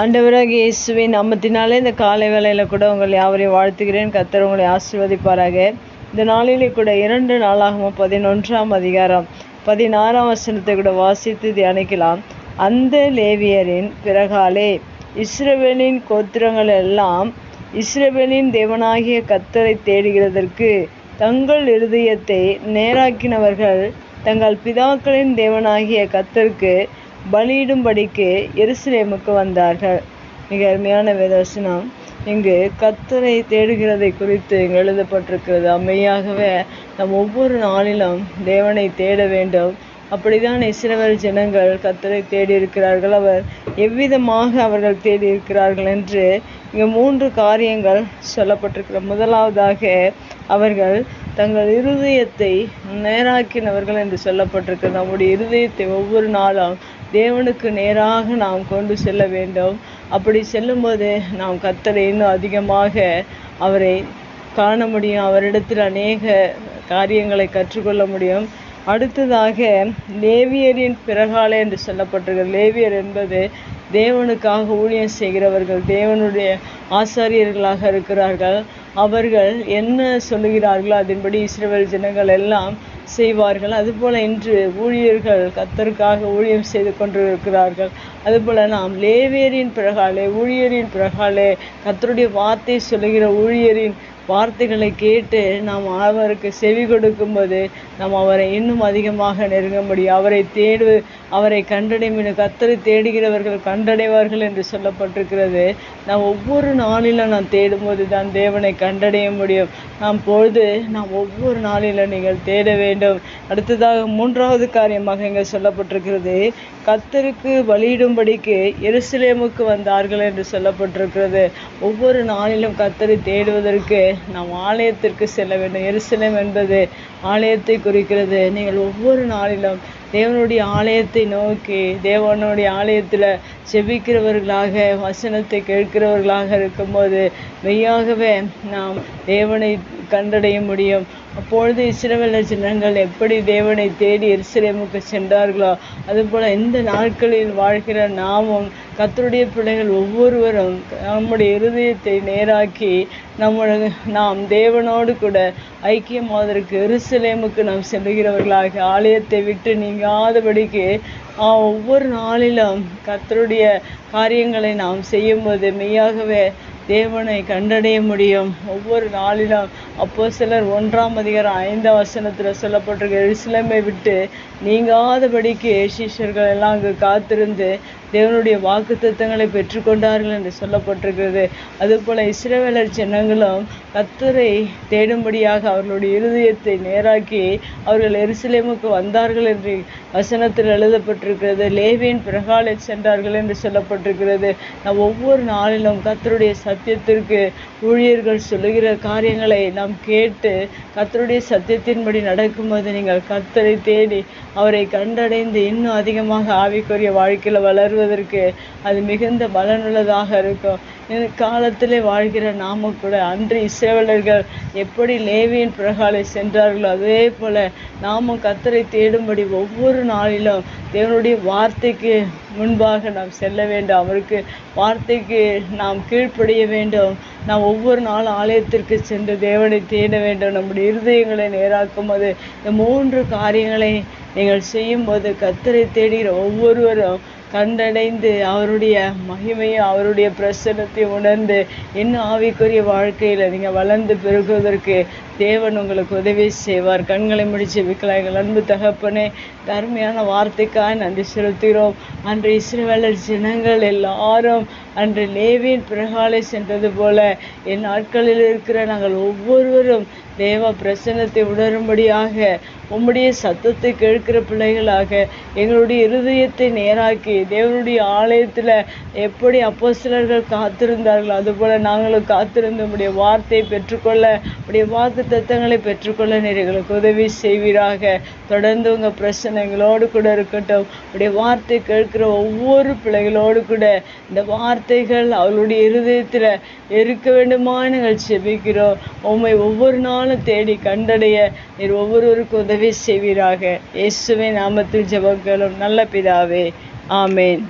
ஆண்டவராக இயேசுவின் நாமத்தினாலே இந்த காலை வேளையில் கூட உங்களை யாவரையும் வாழ்த்துகிறேன். கத்தர் உங்களை ஆசிர்வதிப்பாராக. இந்த நாளிலே கூட இரண்டு நாளாகவும் பதினொன்றாம் அதிகாரம். பதினாறாம் வசனத்தை கூட வாசித்து தியானிக்கலாம். அந்த லேவியரின் பிறகாலே இஸ்ரவேலின் கோத்திரங்கள் எல்லாம் இஸ்ரவேலின் தேவனாகிய கத்தரை தேடுகிறதற்கு தங்கள் இருதயத்தை நேராக்கினவர்கள் தங்கள் பிதாக்களின் தேவனாகிய கத்தருக்கு பலியிடும்படிக்கு எருசலேமுக்கு வந்தார்கள். மிக அருமையான வேதவசனம். இங்கு கத்தரை தேடுகிறதை குறித்து இங்கு எழுதப்பட்டிருக்கிறது. அம்மையாகவே நம் ஒவ்வொரு நாளிலும் தேவனை தேட வேண்டும். அப்படிதான் இஸ்ரவேல் ஜனங்கள் கத்தரை தேடியிருக்கிறார்கள். அவர் எவ்விதமாக அவர்கள் தேடியிருக்கிறார்கள் என்று இங்கு மூன்று காரியங்கள் சொல்லப்பட்டிருக்கிற. முதலாவதாக அவர்கள் தங்கள் இருதயத்தை நேராக்கினவர்கள் என்று சொல்லப்பட்டிருக்கிறது. நம்முடைய இருதயத்தை ஒவ்வொரு நாளும் தேவனுக்கு நேராக நாம் கொண்டு செல்ல வேண்டும். அப்படி செல்லும்போது நாம் கத்தரை இன்னும் அதிகமாக அவரை காண முடியும். அவரிடத்தில் அநேக காரியங்களை கற்றுக்கொள்ள முடியும். அடுத்ததாக லேவியரின் பிறகாலே என்று சொல்லப்பட்டிருக்கிறது. லேவியர் என்பது தேவனுக்காக ஊழியம் செய்கிறவர்கள் தேவனுடைய ஆசாரியர்களாக இருக்கிறார்கள். அவர்கள் என்ன சொல்லுகிறார்களோ அதன்படி இஸ்ரேல் ஜனங்கள் எல்லாம் செய்வார்கள். அதுபோல இன்று ஊழியர்கள் கத்தருக்காக ஊழியம் செய்து கொண்டிருக்கிறார்கள். அதுபோல நாம் லேவியரின் பிறகாலே ஊழியரின் பிறகாலே கத்தருடைய வார்த்தை சொல்லுகிற ஊழியரின் வார்த்தைகளை கேட்டு நாம் அவருக்கு செவி கொடுக்கும்போது நாம் அவரை இன்னும் அதிகமாக நெருங்க முடியும். அவரை தேடு அவரை கண்டடையும் கத்தரை தேடுகிறவர்கள் கண்டடைவார்கள் என்று சொல்லப்பட்டிருக்கிறது. நாம் ஒவ்வொரு நாளிலும் நாம் தேடும்போது தான் தேவனை கண்டடைய முடியும். நாம் பொழுது நாம் ஒவ்வொரு நாளிலும் நீங்கள் தேட வேண்டும். அடுத்ததாக மூன்றாவது காரியமாக இங்கே சொல்லப்பட்டிருக்கிறது. கத்தருக்கு பலியிடும்படிக்கு எருசலேமுக்கு வந்தார்கள் என்று சொல்லப்பட்டிருக்கிறது. ஒவ்வொரு நாளிலும் கத்தரை தேடுவதற்கு நாம் ஆலயத்திற்கு செல்ல வேண்டும். எருசலேம் என்பது ஆலயத்தை குறிக்கிறது. நீங்கள் ஒவ்வொரு நாளிலும் தேவனுடைய ஆலயத்தை நோக்கி தேவனுடைய ஆலயத்தில் செபிக்கிறவர்களாக வசனத்தை கேட்கிறவர்களாக இருக்கும்போது மெய்யாகவே நாம் தேவனை கண்டடைய முடியும். அப்பொழுது இஸ்ரவேல ஜனங்கள் எப்படி தேவனை தேடி எருசலேமுக்கு சென்றார்களோ அதுபோல் இந்த நாட்களில் வாழ்கிற நாமும் கத்தருடைய பிள்ளைகள் ஒவ்வொருவரும் நம்முடைய இருதயத்தை நேராக்கி நம்மளது நாம் தேவனோடு கூட ஐக்கியமாவதற்கு எருசலேமுக்கு நாம் செல்லுகிறவர்களாக ஆலயத்தை விட்டு நீங்காதபடிக்கு ஒவ்வொரு நாளிலும் கத்தருடைய காரியங்களை நாம் செய்யும்போது மெய்யாகவே தேவனை கண்டடைய முடியும். ஒவ்வொரு நாளிலும் அப்போ சிலர் ஒன்றாம் அதிகாரம் ஐந்தாம் வசனத்தில் சொல்லப்பட்டிருக்க எருசலேமை விட்டு நீங்காதபடிக்கு சிஷ்யர்கள் எல்லாம் அங்கு காத்திருந்து தேவனுடைய வாக்கு தத்துவங்களை பெற்றுக்கொண்டார்கள் என்று சொல்லப்பட்டிருக்கிறது. அதுபோல இஸ்ரேவேலர் ஜனங்களும் கத்தரை தேடும்படியாக அவர்களுடைய இருதயத்தை நேராக்கி அவர்கள் எருசலேமுக்கு வந்தார்கள் என்று வசனத்தில் எழுதப்பட்டிருக்கிறது. லேவியின் பிரகாலை சென்றார்கள் என்று சொல்லப்பட்டிருக்கிறது. நம் ஒவ்வொரு நாளிலும் கத்தருடைய சத் சத்தியத்திற்கு ஊழியர்கள் சொல்லுகிற காரியங்களை நாம் கேட்டு கத்தருடைய சத்தியத்தின்படி நடக்கும்போது நீங்கள் கத்தரை தேடி அவரை கண்டடைந்து இன்னும் அதிகமாக ஆவிக்குரிய வாழ்க்கையில் வளர்வதற்கு அது மிகுந்த பலனுள்ளதாக இருக்கும். காலத்திலே வாழ்கிற நாம கூட அன்று இஸ்ரேவலர்கள் எப்படி லேவியின் பிரகாலை சென்றார்களோ அதே போல நாமும் கத்தரை தேடும்படி ஒவ்வொரு நாளிலும் தேவனுடைய வார்த்தைக்கு முன்பாக நாம் செல்ல வேண்டும். அவருக்கு வார்த்தைக்கு நாம் கீழ்ப்படிய வேண்டும். நாம் ஒவ்வொரு நாள் ஆலயத்திற்கு சென்று தேவனை தேட வேண்டும். நம்முடைய இருதயங்களை நேராக்கும் போது இந்த மூன்று காரியங்களை நீங்கள் செய்யும்போது கத்தரை தேடுகிற ஒவ்வொருவரும் கண்டடைந்து அவருடைய மகிமையும் அவருடைய பிரசனத்தை உணர்ந்து இன்னும் ஆவிக்குரிய வாழ்க்கையில் நீங்கள் வளர்ந்து பெருகுவதற்கு தேவன் உங்களுக்கு உதவி செய்வார். கண்களை முடிச்சு விக்கலாய்கள். அன்பு தகப்பனே தருமையான வார்த்தைக்காய் நன்றி செலுத்துகிறோம். அன்று இஸ்ரேவேலர் ஜனங்கள் எல்லாரும் அன்று லேவியின் பிறகாலை சென்றது போல என் நாட்களில் இருக்கிற நாங்கள் ஒவ்வொருவரும் தேவ பிரசன்னத்தை உணரும்படியாக உம்முடைய சத்தத்தை கேட்கிற பிள்ளைகளாக எங்களுடைய இருதயத்தை நேராக்கி தேவனுடைய ஆலயத்தில் எப்படி அப்போ சிலர்கள் காத்திருந்தார்கள் அதுபோல் நாங்களும் காத்திருந்து உடைய வார்த்தையை பெற்றுக்கொள்ள உடைய வாக்கு தத்தங்களை பெற்றுக்கொள்ள நீர் எங்களுக்கு உதவி செய்வீராக. தொடர்ந்து உங்கள் பிரச்சனைகளோடு கூட இருக்கட்டும். உடைய வார்த்தை கேட்கிற ஒவ்வொரு பிள்ளைகளோடு கூட இந்த வார்த்தைகள் அவளுடைய இருதயத்தில் இருக்க வேண்டுமா நாங்கள் செபிக்கிறோம். உண்மை ஒவ்வொரு நாளும் தேடி கண்டடைய நீர் ஒவ்வொருவருக்கும் உதவி செய்வீராக. இயேசுவின் நாமத்தில் ஜெபங்களும் நல்ல பிதாவே. ஆமேன்.